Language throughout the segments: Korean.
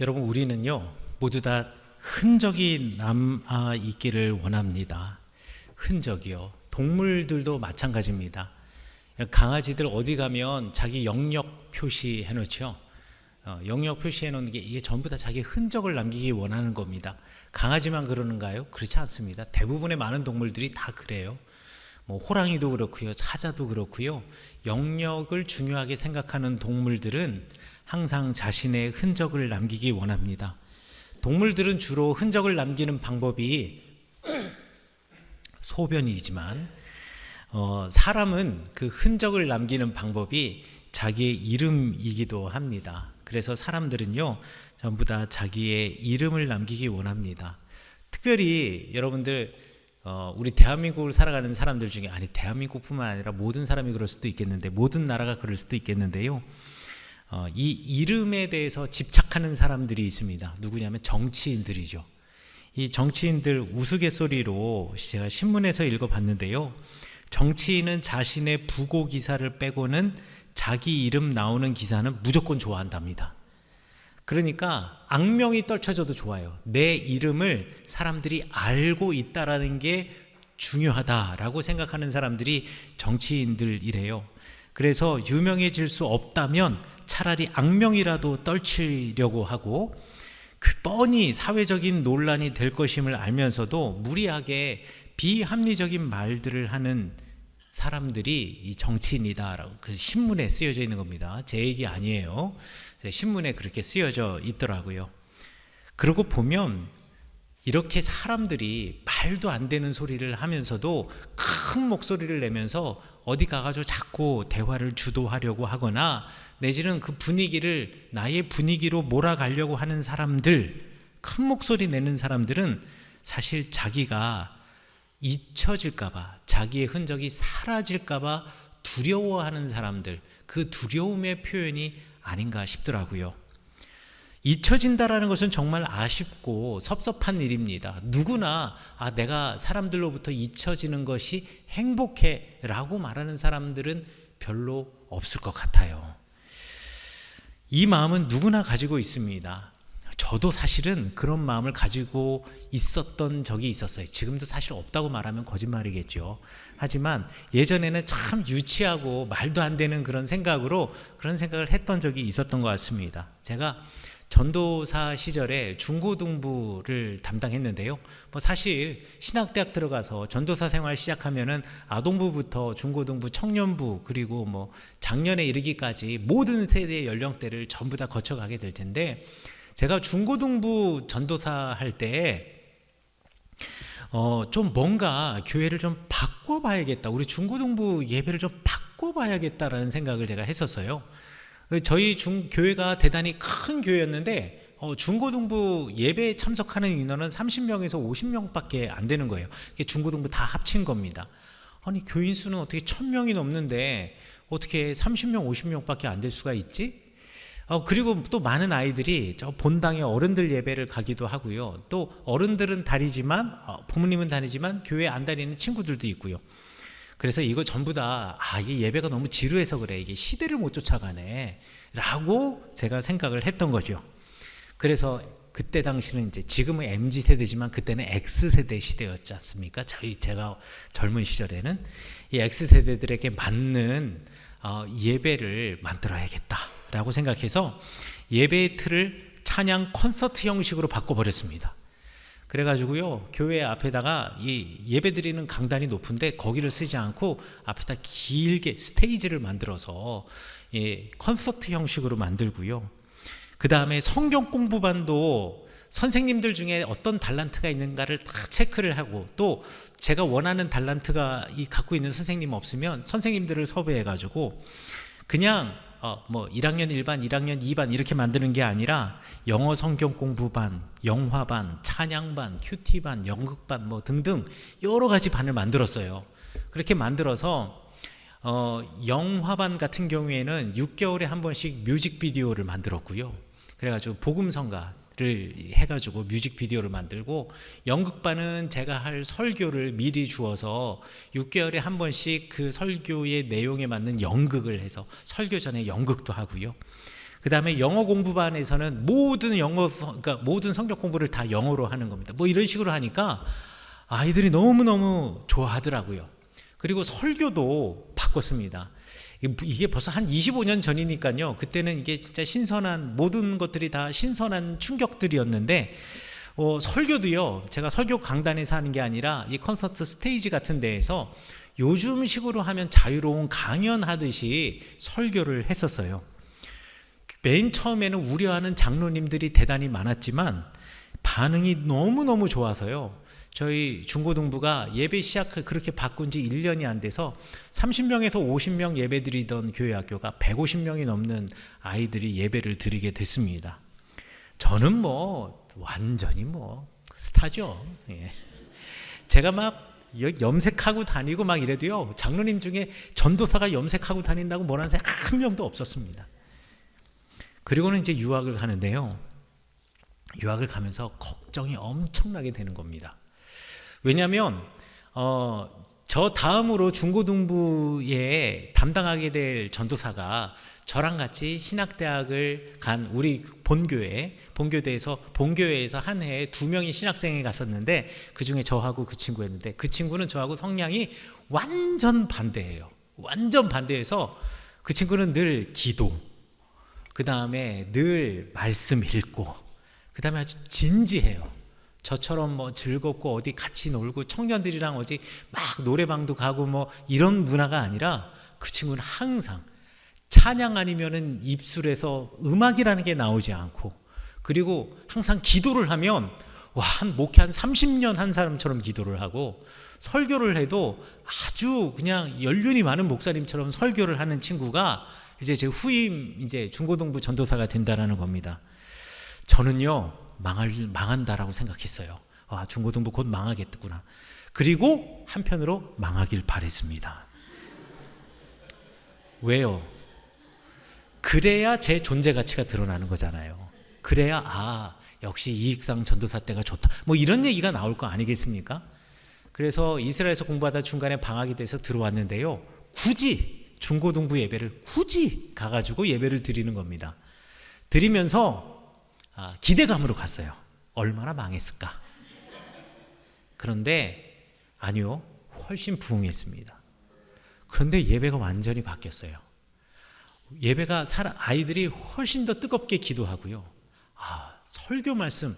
여러분 우리는요 모두 다 흔적이 남아 있기를 원합니다. 흔적이요. 동물들도 마찬가지입니다. 강아지들 어디 가면 자기 영역 표시해 놓죠. 어, 영역 표시해 놓는 게 이게 전부 다 자기 흔적을 남기기 원하는 겁니다. 강아지만 그러는가요? 그렇지 않습니다. 대부분의 많은 동물들이 다 그래요. 뭐 호랑이도 그렇고요, 사자도 그렇고요. 영역을 중요하게 생각하는 동물들은 항상 자신의 흔적을 남기기 원합니다. 동물들은 주로 흔적을 남기는 방법이 소변이지만 어, 사람은 그 흔적을 남기는 방법이 자기의 이름이기도 합니다. 그래서 사람들은요 전부 다 자기의 이름을 남기기 원합니다. 특별히 여러분들 어, 우리 대한민국을 살아가는 사람들 중에 아니 대한민국뿐만 아니라 모든 사람이 그럴 수도 있겠는데 모든 나라가 그럴 수도 있겠는데요. 어, 이 이름에 대해서 집착하는 사람들이 있습니다. 누구냐면 정치인들이죠. 이 정치인들 우스갯소리로 제가 신문에서 읽어봤는데요. 정치인은 자신의 부고 기사를 빼고는 자기 이름 나오는 기사는 무조건 좋아한답니다. 그러니까 악명이 떨쳐져도 좋아요. 내 이름을 사람들이 알고 있다라는 게 중요하다라고 생각하는 사람들이 정치인들이래요. 그래서 유명해질 수 없다면 차라리 악명이라도 떨치려고 하고 그 뻔히 사회적인 논란이 될 것임을 알면서도 무리하게 비합리적인 말들을 하는 사람들이 이 정치인이다라고 그 신문에 쓰여져 있는 겁니다. 제 얘기 아니에요. 신문에 그렇게 쓰여져 있더라고요. 그러고 보면 이렇게 사람들이 말도 안 되는 소리를 하면서도 큰 목소리를 내면서 어디 가가지고 자꾸 대화를 주도하려고 하거나 내지는 그 분위기를 나의 분위기로 몰아가려고 하는 사람들, 큰 목소리 내는 사람들은 사실 자기가 잊혀질까봐, 자기의 흔적이 사라질까봐 두려워하는 사람들, 그 두려움의 표현이 아닌가 싶더라고요. 잊혀진다라는 것은 정말 아쉽고 섭섭한 일입니다. 누구나 아 내가 사람들로부터 잊혀지는 것이 행복해라고 말하는 사람들은 별로 없을 것 같아요. 이 마음은 누구나 가지고 있습니다. 저도 사실은 그런 마음을 가지고 있었던 적이 있었어요. 지금도 사실 없다고 말하면 거짓말이겠죠. 하지만 예전에는 참 유치하고 말도 안 되는 그런 생각으로 그런 생각을 했던 적이 있었던 것 같습니다. 제가 전도사 시절에 중고등부를 담당했는데요. 뭐 사실 신학대학 들어가서 전도사 생활 시작하면은 아동부부터 중고등부, 청년부 그리고 뭐 작년에 이르기까지 모든 세대의 연령대를 전부 다 거쳐가게 될 텐데 제가 중고등부 전도사 할 때 어, 좀 뭔가 교회를 좀 바꿔봐야겠다. 우리 중고등부 예배를 좀 바꿔봐야겠다라는 생각을 제가 했었어요. 저희 중 교회가 대단히 큰 교회였는데 어, 중고등부 예배에 참석하는 인원은 30명에서 50명 밖에 안 되는 거예요. 이게 중고등부 다 합친 겁니다. 아니 교인 수는 어떻게 1000명이 넘는데 어떻게 30명, 50명 밖에 안 될 수가 있지? 어, 그리고 또 많은 아이들이 저 본당에 어른들 예배를 가기도 하고요. 또 어른들은 다니지만 어, 부모님은 다니지만 교회 안 다니는 친구들도 있고요. 그래서 이거 전부 다, 아, 이게 예배가 너무 지루해서 그래. 이게 시대를 못 쫓아가네. 라고 제가 생각을 했던 거죠. 그래서 그때 당시는 이제 지금은 MZ 세대지만 그때는 X 세대 시대였지 않습니까? 저희 제가 젊은 시절에는 이 X 세대들에게 맞는 어, 예배를 만들어야겠다라고 생각해서 예배의 틀을 찬양 콘서트 형식으로 바꿔버렸습니다. 그래가지고요 교회 앞에다가 이 예배 드리는 강단이 높은데 거기를 쓰지 않고 앞에다 길게 스테이지를 만들어서 예, 콘서트 형식으로 만들고요. 그 다음에 성경 공부반도 선생님들 중에 어떤 달란트가 있는가를 다 체크를 하고 또 제가 원하는 달란트가 이 갖고 있는 선생님 없으면 선생님들을 섭외해 가지고 그냥 어, 뭐 1학년 1반, 1학년 2반 이렇게 만드는 게 아니라 영어 성경 공부반, 영화반, 찬양반, 큐티반, 연극반 뭐 등등 여러 가지 반을 만들었어요. 그렇게 만들어서 어, 영화반 같은 경우에는 6개월에 한 번씩 뮤직비디오를 만들었고요. 그래가지고 복음성가 를 해가지고 뮤직비디오를 만들고 연극반은 제가 할 설교를 미리 주어서 6개월에 한 번씩 그 설교의 내용에 맞는 연극을 해서 설교 전에 연극도 하고요. 그 다음에 영어 공부반에서는 모든 영어, 그러니까 모든 성격 공부를 다 영어로 하는 겁니다. 뭐 이런 식으로 하니까 아이들이 너무 너무 좋아하더라고요. 그리고 설교도 바꿨습니다. 이게 벌써 한 25년 전이니까요. 그때는 이게 진짜 신선한 모든 것들이 다 신선한 충격들이었는데 어, 설교도요. 제가 설교 강단에서 하는 게 아니라 이 콘서트 스테이지 같은 데에서 요즘식으로 하면 자유로운 강연 하듯이 설교를 했었어요. 맨 처음에는 우려하는 장로님들이 대단히 많았지만 반응이 너무너무 좋아서요. 저희 중고등부가 예배 시작 그렇게 바꾼 지 1년이 안 돼서 30명에서 50명 예배 드리던 교회 학교가 150명이 넘는 아이들이 예배를 드리게 됐습니다. 저는 뭐 완전히 뭐 스타죠. 예. 제가 막 염색하고 다니고 막 이래도요. 장로님 중에 전도사가 염색하고 다닌다고 뭐라는 사람 한 명도 없었습니다. 그리고는 이제 유학을 가는데요. 유학을 가면서 걱정이 엄청나게 되는 겁니다. 왜냐하면 어, 저 다음으로 중고등부에 담당하게 될 전도사가 저랑 같이 신학대학을 간 우리 본교회 본교대에서 본교회에서 한 해에 두 명이 신학생에 갔었는데 그 중에 저하고 그 친구였는데 그 친구는 저하고 성향이 완전 반대예요. 완전 반대해서 그 친구는 늘 기도, 그 다음에 늘 말씀 읽고, 그 다음에 아주 진지해요. 저처럼 뭐 즐겁고 어디 같이 놀고 청년들이랑 어디 막 노래방도 가고 뭐 이런 문화가 아니라 그 친구는 항상 찬양 아니면은 입술에서 음악이라는 게 나오지 않고 그리고 항상 기도를 하면 와, 한 목회 한 30년 한 사람처럼 기도를 하고 설교를 해도 아주 그냥 연륜이 많은 목사님처럼 설교를 하는 친구가 이제 제 후임 이제 중고등부 전도사가 된다라는 겁니다. 저는요 망할 망한다라고 생각했어요. 와 중고등부 곧 망하겠구나. 그리고 한편으로 망하길 바랬습니다. 왜요? 그래야 제 존재 가치가 드러나는 거잖아요. 그래야 아 역시 이익상 전도사 때가 좋다. 뭐 이런 얘기가 나올 거 아니겠습니까? 그래서 이스라엘에서 공부하다 중간에 방학이 돼서 들어왔는데요. 굳이 중고등부 예배를 굳이 가가지고 예배를 드리는 겁니다. 드리면서 아, 기대감으로 갔어요. 얼마나 망했을까? 그런데 아니요, 훨씬 부흥했습니다. 그런데 예배가 완전히 바뀌었어요. 예배가 사람 아이들이 훨씬 더 뜨겁게 기도하고요. 아, 설교 말씀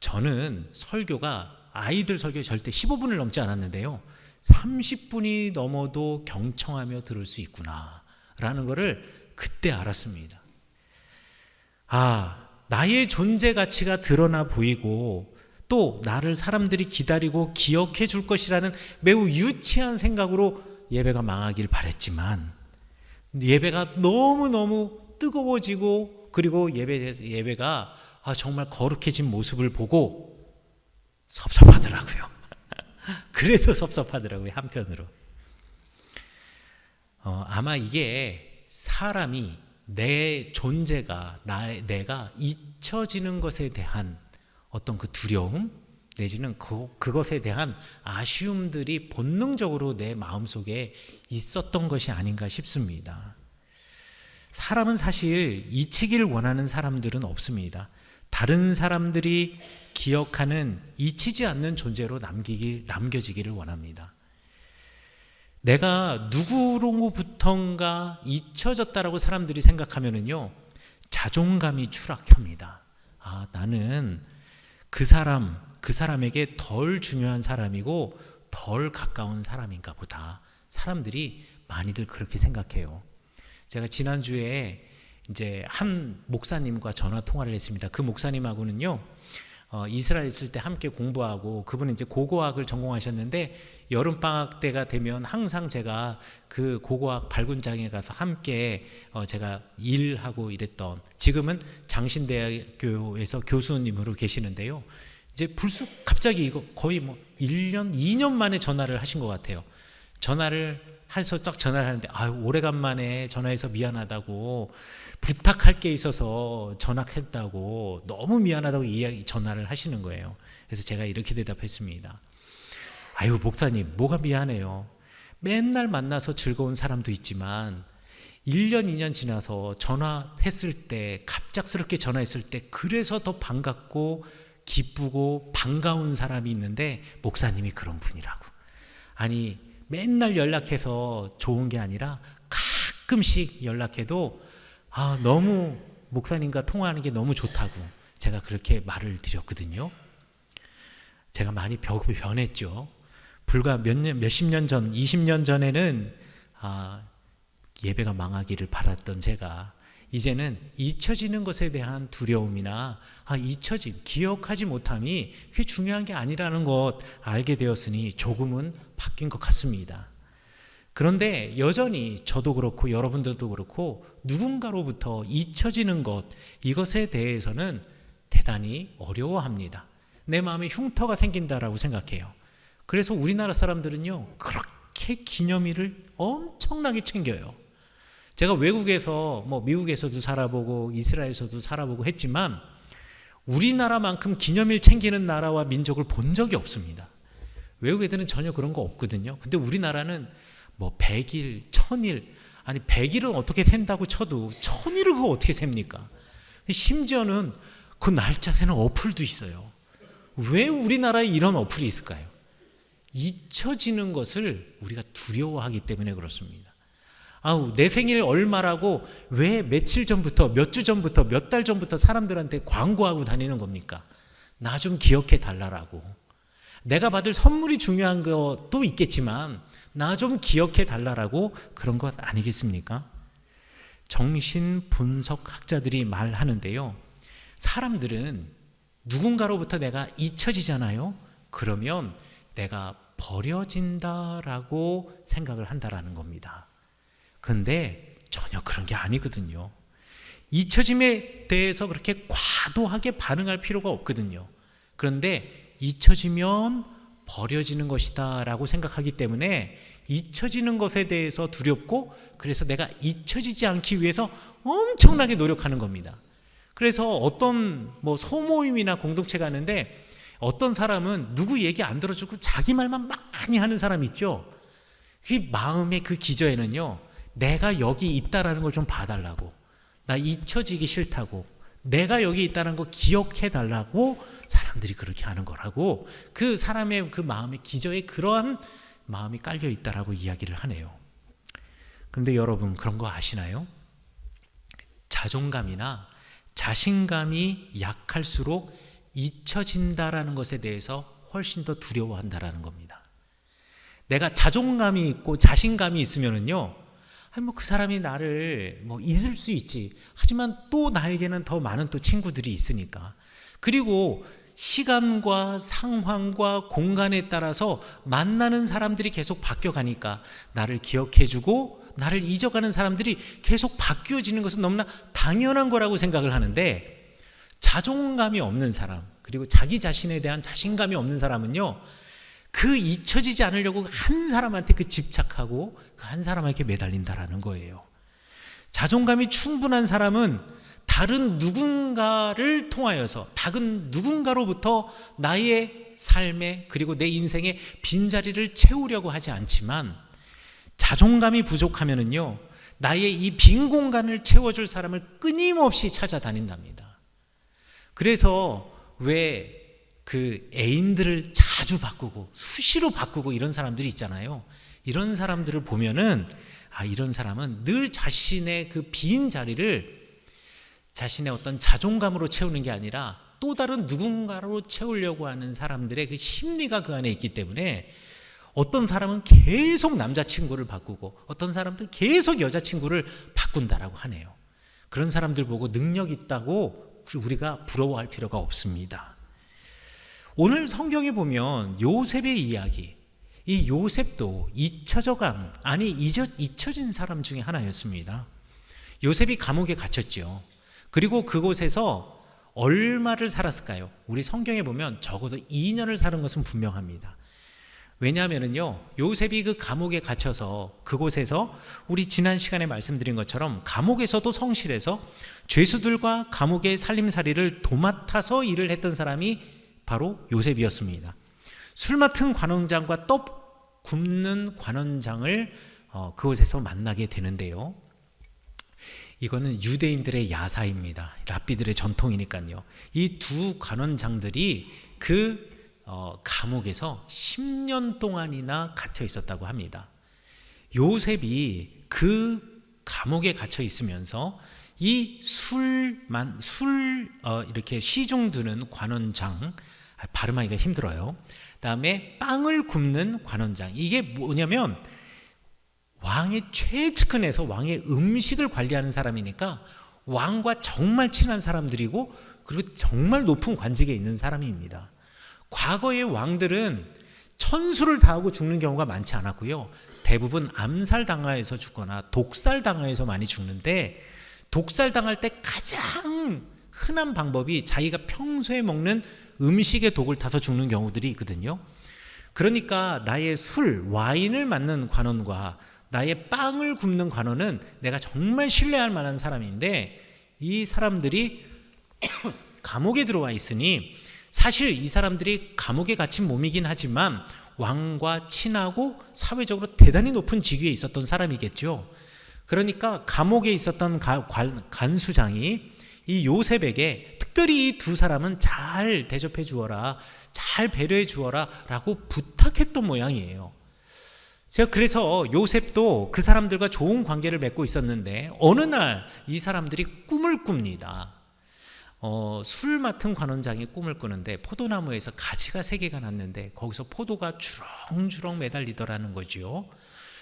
저는 설교가 아이들 설교 절대 15분을 넘지 않았는데요. 30분이 넘어도 경청하며 들을 수 있구나 라는 것을 그때 알았습니다. 아, 나의 존재 가치가 드러나 보이고 또 나를 사람들이 기다리고 기억해 줄 것이라는 매우 유치한 생각으로 예배가 망하길 바랬지만 예배가 너무너무 뜨거워지고 그리고 예배, 예배가 아, 정말 거룩해진 모습을 보고 섭섭하더라고요. 그래도 섭섭하더라고요, 한편으로. 어, 아마 이게 사람이 내 존재가 나 내가 잊혀지는 것에 대한 어떤 그 두려움 내지는 그, 그것에 대한 아쉬움들이 본능적으로 내 마음속에 있었던 것이 아닌가 싶습니다. 사람은 사실 잊히기를 원하는 사람들은 없습니다. 다른 사람들이 기억하는 잊히지 않는 존재로 남기길, 남겨지기를 원합니다. 내가 누구로부턴가 잊혀졌다라고 사람들이 생각하면은요, 자존감이 추락합니다. 아, 나는 그 사람, 그 사람에게 덜 중요한 사람이고 덜 가까운 사람인가 보다. 사람들이 많이들 그렇게 생각해요. 제가 지난주에 이제 한 목사님과 전화 통화를 했습니다. 그 목사님하고는요, 어, 이스라엘 있을 때 함께 공부하고 그분은 이제 고고학을 전공하셨는데 여름 방학 때가 되면 항상 제가 그 고고학 발군장에 가서 함께 어 제가 일하고 이랬던 지금은 장신대학교에서 교수님으로 계시는데요. 이제 불쑥 갑자기 이거 거의 뭐 1년, 2년 만에 전화를 하신 것 같아요. 전화를 해서 딱 전화를 하는데 아유 오래간만에 전화해서 미안하다고 부탁할 게 있어서 전화했다고 너무 미안하다고 이야기 전화를 하시는 거예요. 그래서 제가 이렇게 대답했습니다. 아유, 목사님, 뭐가 미안해요. 맨날 만나서 즐거운 사람도 있지만, 1년, 2년 지나서 전화했을 때, 갑작스럽게 전화했을 때, 그래서 더 반갑고, 기쁘고, 반가운 사람이 있는데, 목사님이 그런 분이라고. 아니, 맨날 연락해서 좋은 게 아니라, 가끔씩 연락해도, 아, 너무, 목사님과 통화하는 게 너무 좋다고. 제가 그렇게 말을 드렸거든요. 제가 많이 벼- 변했죠. 불과 몇 년, 몇십 년 전, 20년 전에는 아, 예배가 망하기를 바랐던 제가 이제는 잊혀지는 것에 대한 두려움이나 아, 잊혀짐, 기억하지 못함이 그게 중요한 게 아니라는 것 알게 되었으니 조금은 바뀐 것 같습니다. 그런데 여전히 저도 그렇고 여러분들도 그렇고 누군가로부터 잊혀지는 것 이것에 대해서는 대단히 어려워합니다. 내 마음에 흉터가 생긴다라고 생각해요. 그래서 우리나라 사람들은요 그렇게 기념일을 엄청나게 챙겨요. 제가 외국에서 뭐 미국에서도 살아보고 이스라엘에서도 살아보고 했지만 우리나라만큼 기념일 챙기는 나라와 민족을 본 적이 없습니다. 외국 애들은 전혀 그런 거 없거든요. 근데 우리나라는 뭐 100일, 1000일, 아니 100일은 어떻게 센다고 쳐도 1000일을 그거 어떻게 셉니까? 심지어는 그 날짜 세는 어플도 있어요. 왜 우리나라에 이런 어플이 있을까요? 잊혀지는 것을 우리가 두려워하기 때문에 그렇습니다. 아우, 내 생일 얼마라고 왜 며칠 전부터, 몇 주 전부터, 몇 달 전부터 사람들한테 광고하고 다니는 겁니까? 나 좀 기억해 달라라고. 내가 받을 선물이 중요한 것도 있겠지만, 나 좀 기억해 달라라고 그런 것 아니겠습니까? 정신 분석 학자들이 말하는데요. 사람들은 누군가로부터 내가 잊혀지잖아요. 그러면 내가 버려진다라고 생각을 한다라는 겁니다. 근데 전혀 그런 게 아니거든요. 잊혀짐에 대해서 그렇게 과도하게 반응할 필요가 없거든요. 그런데 잊혀지면 버려지는 것이다라고 생각하기 때문에 잊혀지는 것에 대해서 두렵고 그래서 내가 잊혀지지 않기 위해서 엄청나게 노력하는 겁니다. 그래서 어떤 뭐 소모임이나 공동체가 하는데 어떤 사람은 누구 얘기 안 들어주고 자기 말만 많이 하는 사람 있죠. 그 마음의 그 기저에는요. 내가 여기 있다라는 걸 좀 봐달라고. 나 잊혀지기 싫다고. 내가 여기 있다는 거 기억해 달라고 사람들이 그렇게 하는 거라고. 그 사람의 그 마음의 기저에 그러한 마음이 깔려 있다라고 이야기를 하네요. 그런데 여러분 그런 거 아시나요? 자존감이나 자신감이 약할수록 잊혀진다라는 것에 대해서 훨씬 더 두려워한다라는 겁니다. 내가 자존감이 있고 자신감이 있으면은요, 뭐그 사람이 나를 뭐 잊을 수 있지. 하지만 또 나에게는 더 많은 또 친구들이 있으니까. 그리고 시간과 상황과 공간에 따라서 만나는 사람들이 계속 바뀌어가니까 나를 기억해주고 나를 잊어가는 사람들이 계속 바뀌어지는 것은 너무나 당연한 거라고 생각을 하는데 자존감이 없는 사람 그리고 자기 자신에 대한 자신감이 없는 사람은요 그 잊혀지지 않으려고 한 사람한테 그 집착하고 그 한 사람에게 매달린다라는 거예요. 자존감이 충분한 사람은 다른 누군가를 통하여서 다른 누군가로부터 나의 삶에 그리고 내 인생의 빈자리를 채우려고 하지 않지만 자존감이 부족하면은요 나의 이 빈 공간을 채워줄 사람을 끊임없이 찾아다닌답니다. 그래서 왜 그 애인들을 자주 바꾸고 수시로 바꾸고 이런 사람들이 있잖아요. 이런 사람들을 보면은 아 이런 사람은 늘 자신의 그 빈 자리를 자신의 어떤 자존감으로 채우는 게 아니라 또 다른 누군가로 채우려고 하는 사람들의 그 심리가 그 안에 있기 때문에 어떤 사람은 계속 남자친구를 바꾸고 어떤 사람들은 계속 여자친구를 바꾼다라고 하네요. 그런 사람들 보고 능력 있다고 우리가 부러워할 필요가 없습니다. 오늘 성경에 보면 요셉의 이야기, 이 요셉도 잊혀져간, 아니 잊혀진 사람 중에 하나였습니다. 요셉이 감옥에 갇혔죠. 그리고 그곳에서 얼마를 살았을까요? 우리 성경에 보면 적어도 2년을 사는 것은 분명합니다. 왜냐하면요, 요셉이 그 감옥에 갇혀서 그곳에서 우리 지난 시간에 말씀드린 것처럼 감옥에서도 성실해서 죄수들과 감옥의 살림살이를 도맡아서 일을 했던 사람이 바로 요셉이었습니다. 술 맡은 관원장과 떡 굽는 관원장을 어, 그곳에서 만나게 되는데요. 이거는 유대인들의 야사입니다. 랍비들의 전통이니까요. 이 두 관원장들이 그 어, 감옥에서 10년 동안이나 갇혀 있었다고 합니다. 요셉이 그 감옥에 갇혀 있으면서 이 술만 술 어, 이렇게 시중 드는 관원장 아, 발음하기가 힘들어요. 그다음에 빵을 굽는 관원장 이게 뭐냐면 왕의 최측근에서 왕의 음식을 관리하는 사람이니까 왕과 정말 친한 사람들이고 그리고 정말 높은 관직에 있는 사람입니다. 과거의 왕들은 천수를 다하고 죽는 경우가 많지 않았고요. 대부분 암살 당하여서 죽거나 독살 당하여서 많이 죽는데 독살 당할 때 가장 흔한 방법이 자기가 평소에 먹는 음식에 독을 타서 죽는 경우들이 있거든요. 그러니까 나의 술, 와인을 맞는 관원과 나의 빵을 굽는 관원은 내가 정말 신뢰할 만한 사람인데 이 사람들이 감옥에 들어와 있으니 사실 이 사람들이 감옥에 갇힌 몸이긴 하지만 왕과 친하고 사회적으로 대단히 높은 직위에 있었던 사람이겠죠. 그러니까 감옥에 있었던 간수장이 이 요셉에게 특별히 이 두 사람은 잘 대접해 주어라, 잘 배려해 주어라 라고 부탁했던 모양이에요. 제가 그래서 요셉도 그 사람들과 좋은 관계를 맺고 있었는데 어느 날 이 사람들이 꿈을 꿉니다. 어, 술 맡은 관원장이 꿈을 꾸는데 포도나무에서 가지가 세 개가 났는데 거기서 포도가 주렁주렁 매달리더라는 거지요.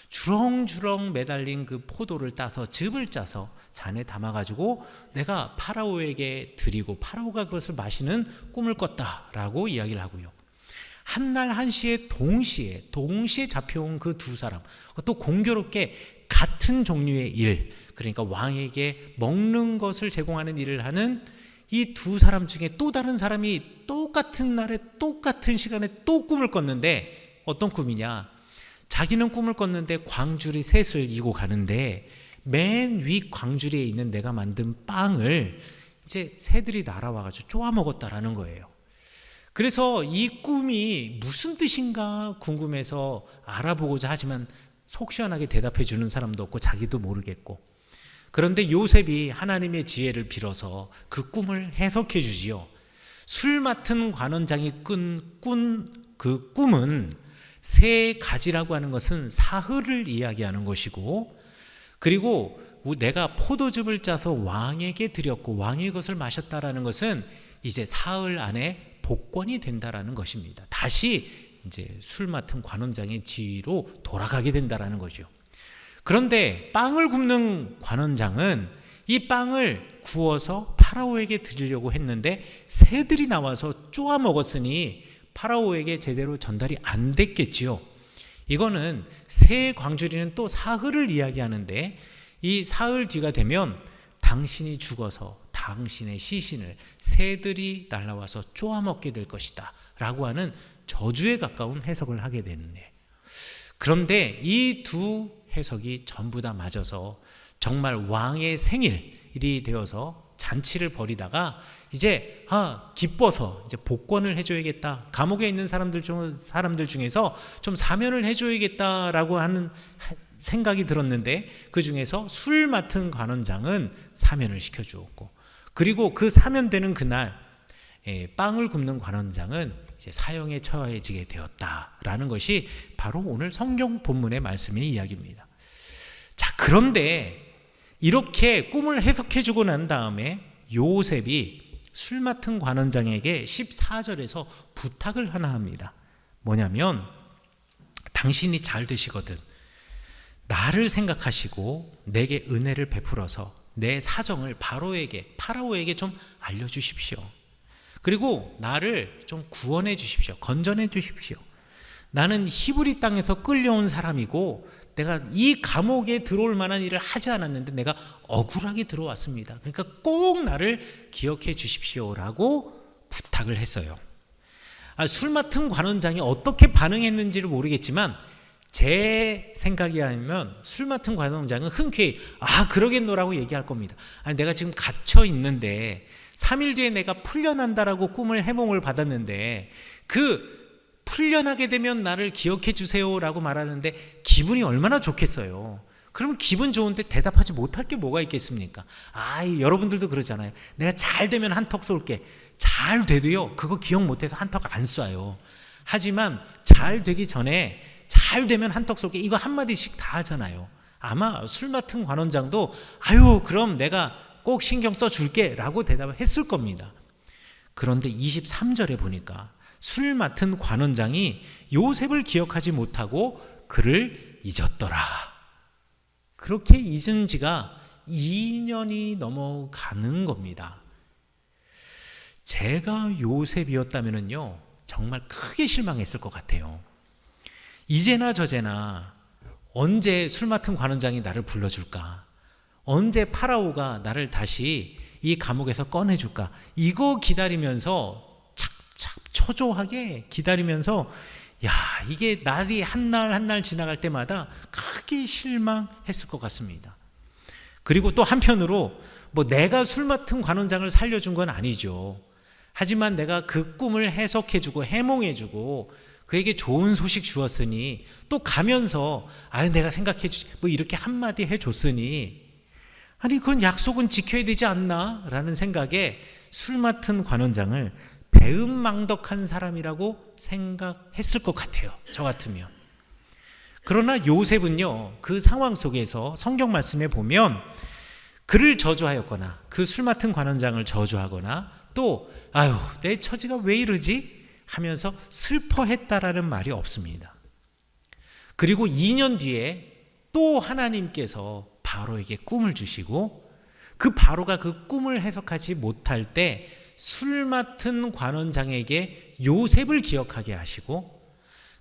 주렁주렁 매달린 그 포도를 따서 즙을 짜서 잔에 담아가지고 내가 파라오에게 드리고 파라오가 그것을 마시는 꿈을 꿨다라고 이야기를 하고요. 한날 한시에 동시에 동시에 잡혀온 그 두 사람 또 공교롭게 같은 종류의 일 그러니까 왕에게 먹는 것을 제공하는 일을 하는 이 두 사람 중에 또 다른 사람이 똑같은 날에 똑같은 시간에 또 꿈을 꿨는데 어떤 꿈이냐 자기는 꿈을 꿨는데 광주리 셋을 이고 가는데 맨 위 광주리에 있는 내가 만든 빵을 이제 새들이 날아와가지고 쪼아 먹었다라는 거예요. 그래서 이 꿈이 무슨 뜻인가 궁금해서 알아보고자 하지만 속 시원하게 대답해 주는 사람도 없고 자기도 모르겠고 그런데 요셉이 하나님의 지혜를 빌어서 그 꿈을 해석해 주지요. 술 맡은 관원장이 꾼그 꿈은 세 가지라고 하는 것은 사흘을 이야기하는 것이고 그리고 내가 포도즙을 짜서 왕에게 드렸고 왕이 그것을 마셨다라는 것은 이제 사흘 안에 복권이 된다라는 것입니다. 다시 이제 술 맡은 관원장의 지위로 돌아가게 된다라는 거죠. 그런데 빵을 굽는 관원장은 이 빵을 구워서 파라오에게 드리려고 했는데 새들이 나와서 쪼아 먹었으니 파라오에게 제대로 전달이 안 됐겠지요. 이거는 새 광주리는 또 사흘을 이야기하는데 이 사흘 뒤가 되면 당신이 죽어서 당신의 시신을 새들이 날라와서 쪼아먹게 될 것이다. 라고 하는 저주에 가까운 해석을 하게 되는데 그런데 이 두 해석이 전부 다 맞아서 정말 왕의 생일이 되어서 잔치를 벌이다가 이제 아 기뻐서 이제 복권을 해줘야겠다 감옥에 있는 사람들 중 사람들 중에서 좀 사면을 해줘야겠다라고 하는 생각이 들었는데 그 중에서 술 맡은 관원장은 사면을 시켜주었고 그리고 그 사면되는 그날 예, 빵을 굽는 관원장은 이제 사형에 처해지게 되었다라는 것이 바로 오늘 성경 본문의 말씀의 이야기입니다. 자, 그런데 이렇게 꿈을 해석해 주고 난 다음에 요셉이 술 맡은 관원장에게 14절에서 부탁을 하나 합니다. 뭐냐면 당신이 잘 되시거든 나를 생각하시고 내게 은혜를 베풀어서 내 사정을 바로에게 파라오에게 좀 알려 주십시오. 그리고 나를 좀 구원해 주십시오. 건전해 주십시오. 나는 히브리 땅에서 끌려온 사람이고 내가 이 감옥에 들어올 만한 일을 하지 않았는데 내가 억울하게 들어왔습니다. 그러니까 꼭 나를 기억해 주십시오라고 부탁을 했어요. 아, 술 맡은 관원장이 어떻게 반응했는지를 모르겠지만 제 생각이 아니면 술 맡은 관원장은 흔쾌히 아 그러겠노라고 얘기할 겁니다. 아니 내가 지금 갇혀 있는데 3일 뒤에 내가 풀려난다라고 꿈을 해몽을 받았는데 그 풀려나게 되면 나를 기억해 주세요라고 말하는데 기분이 얼마나 좋겠어요. 그러면 기분 좋은데 대답하지 못할 게 뭐가 있겠습니까? 아, 이 여러분들도 그러잖아요. 내가 잘 되면 한턱 쏠게. 잘 돼도요, 그거 기억 못해서 한턱 안 쏴요. 하지만 잘 되기 전에 잘 되면 한턱 쏠게. 이거 한마디씩 다 하잖아요. 아마 술 맡은 관원장도 아유, 그럼 내가 꼭 신경 써 줄게. 라고 대답을 했을 겁니다. 그런데 23절에 보니까 술 맡은 관원장이 요셉을 기억하지 못하고 그를 잊었더라. 그렇게 잊은 지가 2년이 넘어가는 겁니다. 제가 요셉이었다면요, 정말 크게 실망했을 것 같아요. 이제나 저제나 언제 술 맡은 관원장이 나를 불러줄까? 언제 파라오가 나를 다시 이 감옥에서 꺼내줄까? 이거 기다리면서 착착 초조하게 기다리면서 야, 이게 날이 한 날 한 날 지나갈 때마다 크게 실망했을 것 같습니다. 그리고 또 한편으로 뭐 내가 술 맡은 관원장을 살려준 건 아니죠. 하지만 내가 그 꿈을 해석해주고 해몽해주고 그에게 좋은 소식 주었으니 또 가면서 아유 내가 생각해 주 뭐 이렇게 한마디 해 줬으니 아니 그건 약속은 지켜야 되지 않나라는 생각에 술 맡은 관원장을 배은망덕한 사람이라고 생각했을 것 같아요. 저 같으면. 그러나 요셉은요, 그 상황 속에서 성경 말씀에 보면 그를 저주하였거나 그 술 맡은 관원장을 저주하거나 또 아유, 내 처지가 왜 이러지? 하면서 슬퍼했다라는 말이 없습니다. 그리고 2년 뒤에 또 하나님께서 바로에게 꿈을 주시고 그 바로가 그 꿈을 해석하지 못할 때 술 맡은 관원장에게 요셉을 기억하게 하시고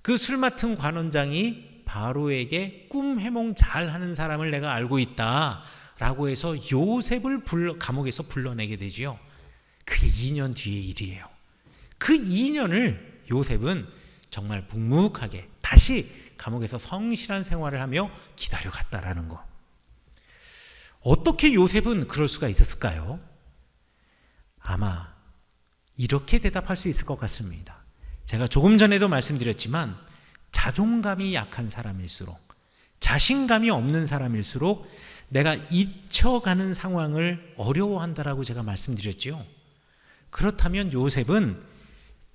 그 술 맡은 관원장이 바로에게 꿈 해몽 잘 하는 사람을 내가 알고 있다 라고 해서 요셉을 불러, 감옥에서 불러내게 되지요. 그게 2년 뒤의 일이에요. 그 2년을 요셉은 정말 묵묵하게 다시 감옥에서 성실한 생활을 하며 기다려갔다라는 거. 어떻게 요셉은 그럴 수가 있었을까요? 아마 이렇게 대답할 수 있을 것 같습니다. 제가 조금 전에도 말씀드렸지만 자존감이 약한 사람일수록 자신감이 없는 사람일수록 내가 잊혀가는 상황을 어려워한다라고 제가 말씀드렸지요. 그렇다면 요셉은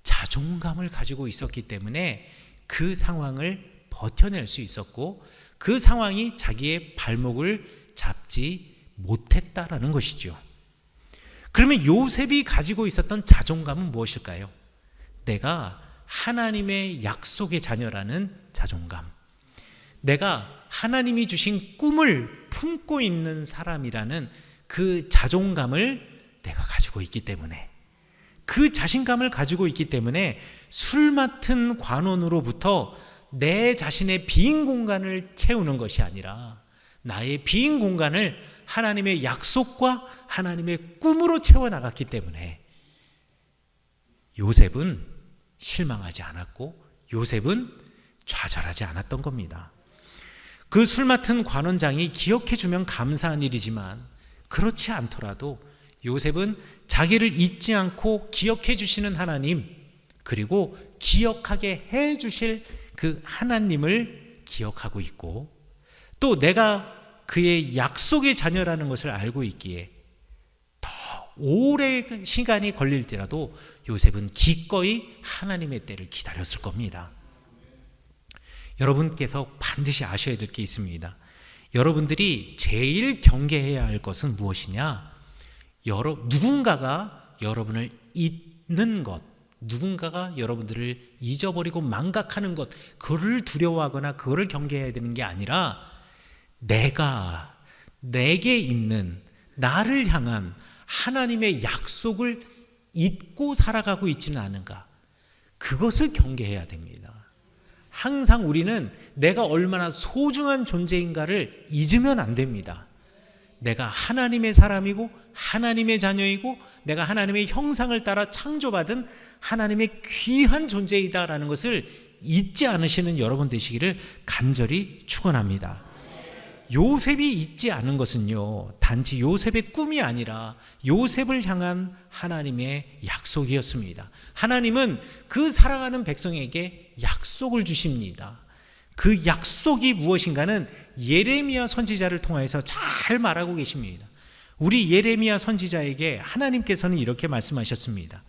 자존감을 가지고 있었기 때문에 그 상황을 버텨낼 수 있었고 그 상황이 자기의 발목을 잡지 못했다라는 것이죠. 그러면 요셉이 가지고 있었던 자존감은 무엇일까요? 내가 하나님의 약속의 자녀라는 자존감. 내가 하나님이 주신 꿈을 품고 있는 사람이라는 그 자존감을 내가 가지고 있기 때문에 그 자신감을 가지고 있기 때문에 술 맡은 관원으로부터 내 자신의 빈 공간을 채우는 것이 아니라 나의 빈 공간을 하나님의 약속과 하나님의 꿈으로 채워나갔기 때문에 요셉은 실망하지 않았고 요셉은 좌절하지 않았던 겁니다. 그 술 맡은 관원장이 기억해 주면 감사한 일이지만 그렇지 않더라도 요셉은 자기를 잊지 않고 기억해 주시는 하나님 그리고 기억하게 해 주실 그 하나님을 기억하고 있고 또 내가 그의 약속의 자녀라는 것을 알고 있기에 더 오래 시간이 걸릴지라도 요셉은 기꺼이 하나님의 때를 기다렸을 겁니다. 여러분께서 반드시 아셔야 될 게 있습니다. 여러분들이 제일 경계해야 할 것은 무엇이냐? 여러 누군가가 여러분을 잊는 것, 누군가가 여러분들을 잊어버리고 망각하는 것, 그를 두려워하거나 그거를 경계해야 되는 게 아니라 내가 내게 있는 나를 향한 하나님의 약속을 잊고 살아가고 있지는 않은가? 그것을 경계해야 됩니다. 항상 우리는 내가 얼마나 소중한 존재인가를 잊으면 안 됩니다. 내가 하나님의 사람이고 하나님의 자녀이고 내가 하나님의 형상을 따라 창조받은 하나님의 귀한 존재이다라는 것을 잊지 않으시는 여러분 되시기를 간절히 축원합니다. 요셉이 잊지 않은 것은요, 단지 요셉의 꿈이 아니라 요셉을 향한 하나님의 약속이었습니다. 하나님은 그 사랑하는 백성에게 약속을 주십니다. 그 약속이 무엇인가는 예레미야 선지자를 통해서 잘 말하고 계십니다. 우리 예레미야 선지자에게 하나님께서는 이렇게 말씀하셨습니다.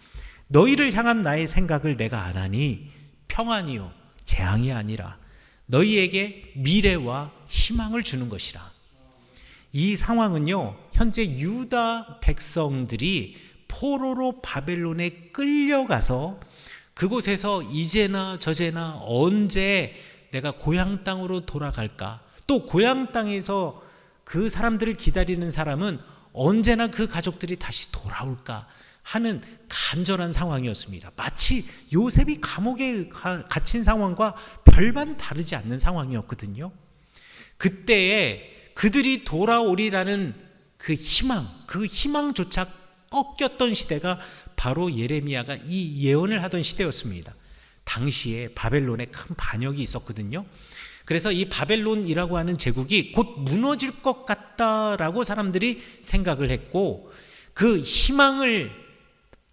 너희를 향한 나의 생각을 내가 안하니 평안이요 재앙이 아니라 너희에게 미래와 희망을 주는 것이라. 이 상황은요, 현재 유다 백성들이 포로로 바벨론에 끌려가서 그곳에서 이제나 저제나 언제 내가 고향 땅으로 돌아갈까? 또 고향 땅에서 그 사람들을 기다리는 사람은 언제나 그 가족들이 다시 돌아올까 하는 간절한 상황이었습니다. 마치 요셉이 감옥에 갇힌 상황과 별반 다르지 않는 상황이었거든요. 그때에 그들이 돌아오리라는 그 희망, 그 희망조차 꺾였던 시대가 바로 예레미야가 이 예언을 하던 시대였습니다. 당시에 바벨론에 큰 반역이 있었거든요. 그래서 이 바벨론이라고 하는 제국이 곧 무너질 것 같다라고 사람들이 생각을 했고 그 희망을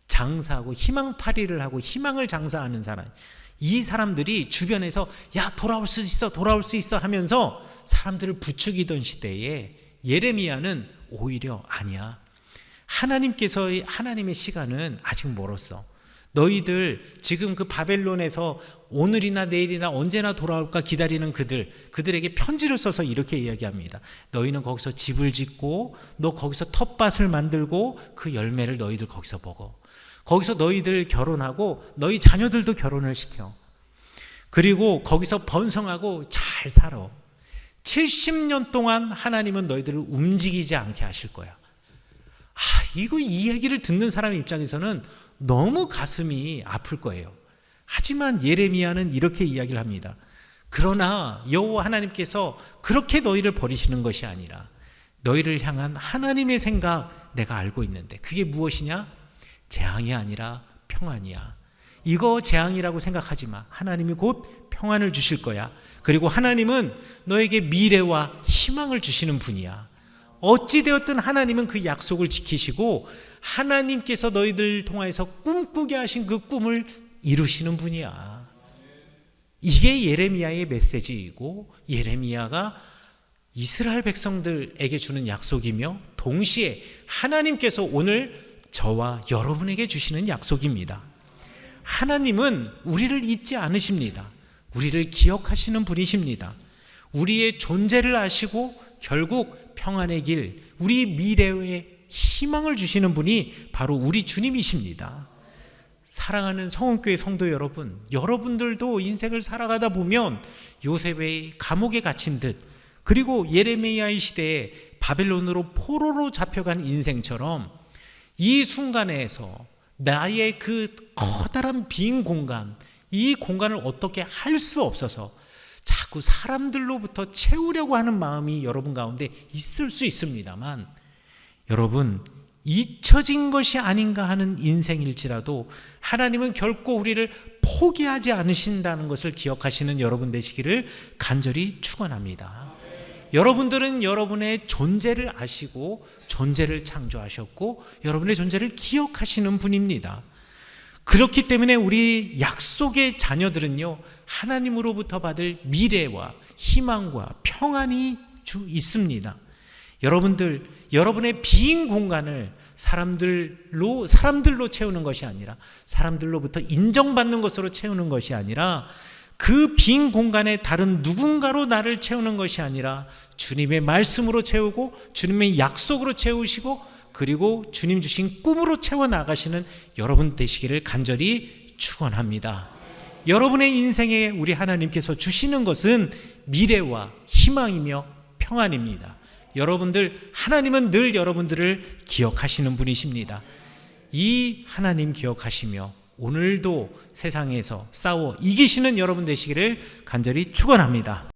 장사하고 희망파리를 하고 희망을 장사하는 사람 이 사람들이 주변에서 야 돌아올 수 있어 돌아올 수 있어 하면서 사람들을 부추기던 시대에 예레미야는 오히려 아니야 하나님께서의 하나님의 시간은 아직 멀었어. 너희들 지금 그 바벨론에서 오늘이나 내일이나 언제나 돌아올까 기다리는 그들, 그들에게 편지를 써서 이렇게 이야기합니다. 너희는 거기서 집을 짓고, 너 거기서 텃밭을 만들고, 그 열매를 너희들 거기서 먹어. 거기서 너희들 결혼하고, 너희 자녀들도 결혼을 시켜. 그리고 거기서 번성하고 잘 살아. 70년 동안 하나님은 너희들을 움직이지 않게 하실 거야. 아, 이거 이 얘기를 듣는 사람 입장에서는 너무 가슴이 아플 거예요. 하지만 예레미야는 이렇게 이야기를 합니다. 그러나 여호와 하나님께서 그렇게 너희를 버리시는 것이 아니라 너희를 향한 하나님의 생각 내가 알고 있는데 그게 무엇이냐? 재앙이 아니라 평안이야. 이거 재앙이라고 생각하지 마. 하나님이 곧 평안을 주실 거야. 그리고 하나님은 너에게 미래와 희망을 주시는 분이야. 어찌되었든 하나님은 그 약속을 지키시고 하나님께서 너희들 통하여서 꿈꾸게 하신 그 꿈을 이루시는 분이야. 이게 예레미야의 메시지이고 예레미야가 이스라엘 백성들에게 주는 약속이며 동시에 하나님께서 오늘 저와 여러분에게 주시는 약속입니다. 하나님은 우리를 잊지 않으십니다. 우리를 기억하시는 분이십니다. 우리의 존재를 아시고 결국 평안의 길, 우리 미래의 희망을 주시는 분이 바로 우리 주님이십니다. 사랑하는 성원교회 성도 여러분, 여러분들도 인생을 살아가다 보면 요셉의 감옥에 갇힌 듯, 그리고 예레미야의 시대에 바벨론으로 포로로 잡혀간 인생처럼 이 순간에서 나의 그 커다란 빈 공간, 이 공간을 어떻게 할 수 없어서 자꾸 사람들로부터 채우려고 하는 마음이 여러분 가운데 있을 수 있습니다만 여러분 잊혀진 것이 아닌가 하는 인생일지라도 하나님은 결코 우리를 포기하지 않으신다는 것을 기억하시는 여러분 되시기를 간절히 축원합니다. 여러분들은 여러분의 존재를 아시고 존재를 창조하셨고 여러분의 존재를 기억하시는 분입니다. 그렇기 때문에 우리 약속의 자녀들은요, 하나님으로부터 받을 미래와 희망과 평안이 주 있습니다. 여러분들, 여러분의 빈 공간을 사람들로, 사람들로 채우는 것이 아니라, 사람들로부터 인정받는 것으로 채우는 것이 아니라, 그 빈 공간에 다른 누군가로 나를 채우는 것이 아니라, 주님의 말씀으로 채우고, 주님의 약속으로 채우시고, 그리고 주님 주신 꿈으로 채워 나가시는 여러분 되시기를 간절히 축원합니다. 여러분의 인생에 우리 하나님께서 주시는 것은 미래와 희망이며 평안입니다. 여러분들 하나님은 늘 여러분들을 기억하시는 분이십니다. 이 하나님 기억하시며 오늘도 세상에서 싸워 이기시는 여러분 되시기를 간절히 축원합니다.